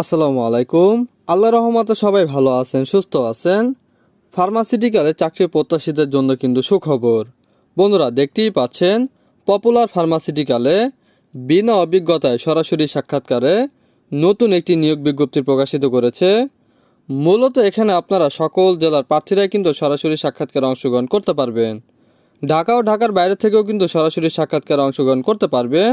আসসালামু আলাইকুম। আল্লাহ রহমতে সবাই ভালো আছেন, সুস্থ আছেন। ফার্মাসিউটিক্যালে চাকরি প্রত্যাশীদের জন্য কিন্তু সুখবর। বন্ধুরা, দেখতেই পাচ্ছেন, পপুলার ফার্মাসিউটিক্যালে বিনা অভিজ্ঞতায় সরাসরি সাক্ষাৎকারে নতুন একটি নিয়োগ বিজ্ঞপ্তি প্রকাশিত করেছে। মূলত এখানে আপনারা সকল জেলার প্রার্থীরাই কিন্তু সরাসরি সাক্ষাৎকারে অংশগ্রহণ করতে পারবেন। ঢাকা ও ঢাকার বাইরে থেকেও কিন্তু সরাসরি সাক্ষাৎকারে অংশগ্রহণ করতে পারবেন।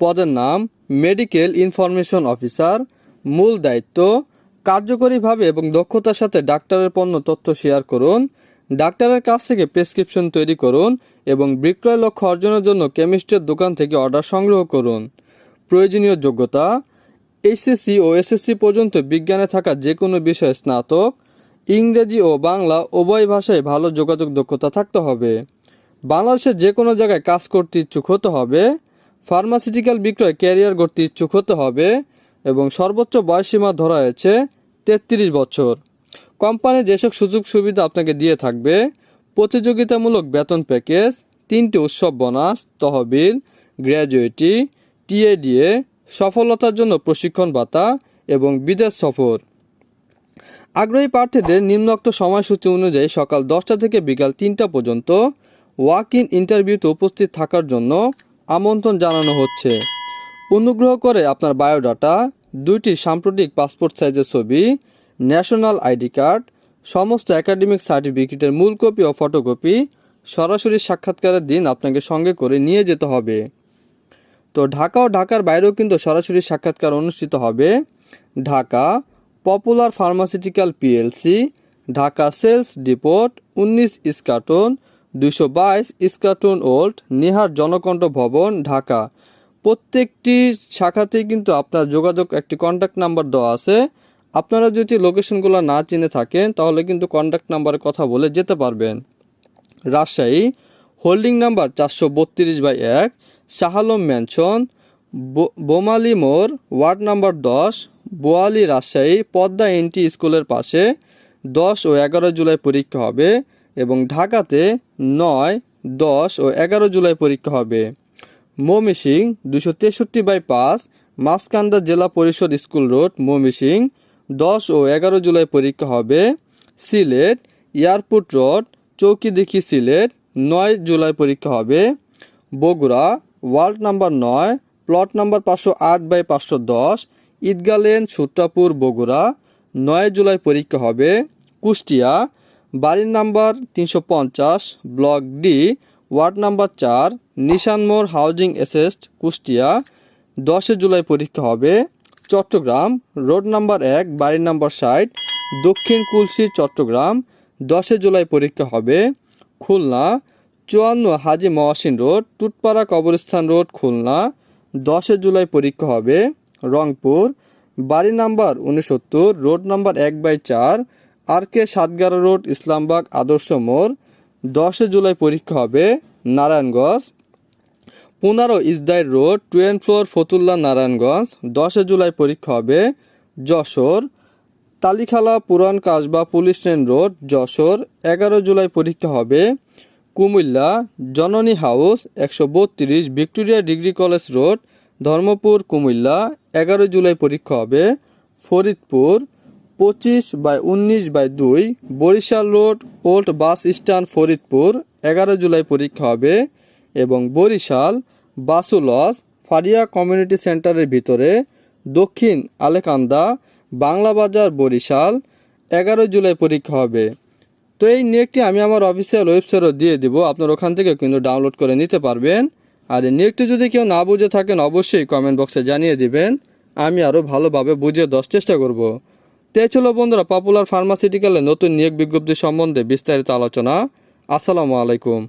পদের নাম মেডিকেল ইনফরমেশন অফিসার মূল দায়িত্ব, কার্যকরীভাবে এবং দক্ষতার সাথে ডাক্তারের পণ্য তথ্য শেয়ার করুন, ডাক্তারের কাছ থেকে প্রেসক্রিপশন তৈরি করুন এবং বিক্রয় লক্ষ্য অর্জনের জন্য কেমিস্টের দোকান থেকে অর্ডার সংগ্রহ করুন। প্রয়োজনীয় যোগ্যতা এইচএসসি ও এসএসসি পর্যন্ত বিজ্ঞানে থাকা যে কোনো বিষয়ে স্নাতক, ইংরেজি ও বাংলা উভয় ভাষায় ভালো যোগাযোগ দক্ষতা থাকতে হবে। বাংলাদেশের যে কোনো জায়গায় কাজ করতে ইচ্ছুক হতে হবে। ফার্মাসিউটিক্যাল বিক্রয় ক্যারিয়ার করতে ইচ্ছুক হতে হবে এবং সর্বোচ্চ বয়সীমা ধরা হয়েছে তেত্রিশ বছর। কোম্পানি যেসব সুযোগ সুবিধা আপনাকে দিয়ে থাকবে, প্রতিযোগিতামূলক বেতন প্যাকেজ, তিনটি উৎসব বোনাস, তহবিল, গ্র্যাজুয়েটি, টিএডিএ, সফলতার জন্য প্রশিক্ষণ ভাতা এবং বিদেশ সফর। আগ্রহী প্রার্থীদের নিম্নোক্ত সময়সূচি অনুযায়ী সকাল দশটা থেকে বিকাল তিনটা পর্যন্ত ওয়াক ইন ইন্টারভিউতে উপস্থিত থাকার জন্য আমন্ত্রণ জানানো হচ্ছে। অনুগ্রহ করে আপনার বায়োডাটা, দুইটি সাম্প্রতিক পাসপোর্ট সাইজের ছবি, ন্যাশনাল আইডি কার্ড, সমস্ত একাডেমিক সার্টিফিকেটের মূল কপি ও ফটোকপি সরাসরি সাক্ষাৎকারের দিন আপনাকে সঙ্গে করে নিয়ে যেতে হবে। তো ঢাকা ও ঢাকার বাইরেও কিন্তু সরাসরি সাক্ষাৎকার অনুষ্ঠিত হবে। Dhaka popular pharmaceutical PLC, Dhaka sales depot উনিশ ইস্কাটন দুশো বাইশ ওল্ড নিহার জনকণ্ঠ ভবন, ঢাকা। প্রত্যেকটি শাখাতেই কিন্তু আপনার যোগাযোগ, একটি কন্ট্যাক্ট নাম্বার দেওয়া আছে। আপনারা যদি লোকেশনগুলো না চিনে থাকেন, তাহলে কিন্তু কন্ট্যাক্ট নাম্বারে কথা বলে যেতে পারবেন। রাজশাহী, হোল্ডিং নাম্বার চারশো বত্রিশ বাই এক, শাহালম ম্যানশন বোমালি মোড়, ওয়ার্ড নাম্বার দশ, বোয়ালি রাজশাহী, পদ্মা এনটি স্কুলের পাশে। দশ ও এগারো জুলাই পরীক্ষা হবে। এবং ঢাকাতে নয়, দশ ও এগারো জুলাই পরীক্ষা হবে। মমিসিং দুশো তেষট্টি বাই পাঁচ, মাসকান্দা জেলা পরিষদ স্কুল রোড, মমিসিং, দশ ও এগারো জুলাই পরীক্ষা হবে। সিলেট এয়ারপোর্ট রোড, চৌকিদিঘি সিলেট, নয় জুলাই পরীক্ষা হবে। বগুড়া ওয়ার্ল্ড নাম্বার নয়, প্লট নাম্বার পাঁচশো আট বাই পাঁচশো দশ ঈদগা লেন সুট্টাপুর বগুড়া, নয় জুলাই পরীক্ষা হবে। কুষ্টিয়া বাড়ির নাম্বার তিনশো পঞ্চাশ, ব্লক ডি, ওয়ার্ড নাম্বার চার নিশানমোড় হাউজিং এসেস্ট কুষ্টিয়া। দশে জুলাই পরীক্ষা হবে। চট্টগ্রাম, রোড নাম্বার এক, বাড়ির নাম্বার ষাট, দক্ষিণ কুলসি, চট্টগ্রাম। দশে জুলাই পরীক্ষা হবে। খুলনা, চুয়ান্ন হাজি মহাসিন রোড, টুটপাড়া কবরস্থান রোড, খুলনা। দশে জুলাই পরীক্ষা হবে। রংপুর বাড়ি নাম্বার উনসত্তর, রোড নাম্বার এক বাই চার আর কে সাতগারা রোড, ইসলামবাগ, আদর্শ মোড়। দশে জুলাই পরীক্ষা হবে নারায়ণগঞ্জ। পনেরো ইসদাইর রোড টুয়েন ফ্লোর, ফতুল্লা নারায়ণগঞ্জ। দশে জুলাই পরীক্ষা হবে যশোর। তালিখালা পুরান Kasba police train road, Jessore. এগারো জুলাই পরীক্ষা হবে কুমিল্লা। জননী হাউস, একশো বত্রিশ Victoria degree college road, Dharmapur, Cumilla. এগারো জুলাই পরীক্ষা হবে ফরিদপুর। পঁচিশ বাই উনিশ বাই দুই Barishal road old bus stand Faridpur, এগারো জুলাই পরীক্ষা হবে এবং বরিশাল বাসুলস ফারিয়া কমিউনিটি সেন্টারের ভিতরে দক্ষিণ আলেকান্দা, বাংলা বাজার বরিশাল, এগারো জুলাই পরীক্ষা হবে। তো এই নিয়োগটি আমি আমার অফিসিয়াল ওয়েবসাইটও দিয়ে দিব, আপনার ওখান থেকে কিন্তু ডাউনলোড করে নিতে পারবেন। আর এই নিয়োগটি যদি কেউ না বুঝে থাকেন, অবশ্যই কমেন্ট বক্সে জানিয়ে দিবেন, আমি আরও ভালোভাবে বুঝিয়ে দেওয়ার চেষ্টা করব। তো এই ছিল বন্ধুরা পপুলার ফার্মাসিউটিক্যালে নতুন নিয়োগ বিজ্ঞপ্তি সম্বন্ধে বিস্তারিত আলোচনা। আসসালামু আলাইকুম।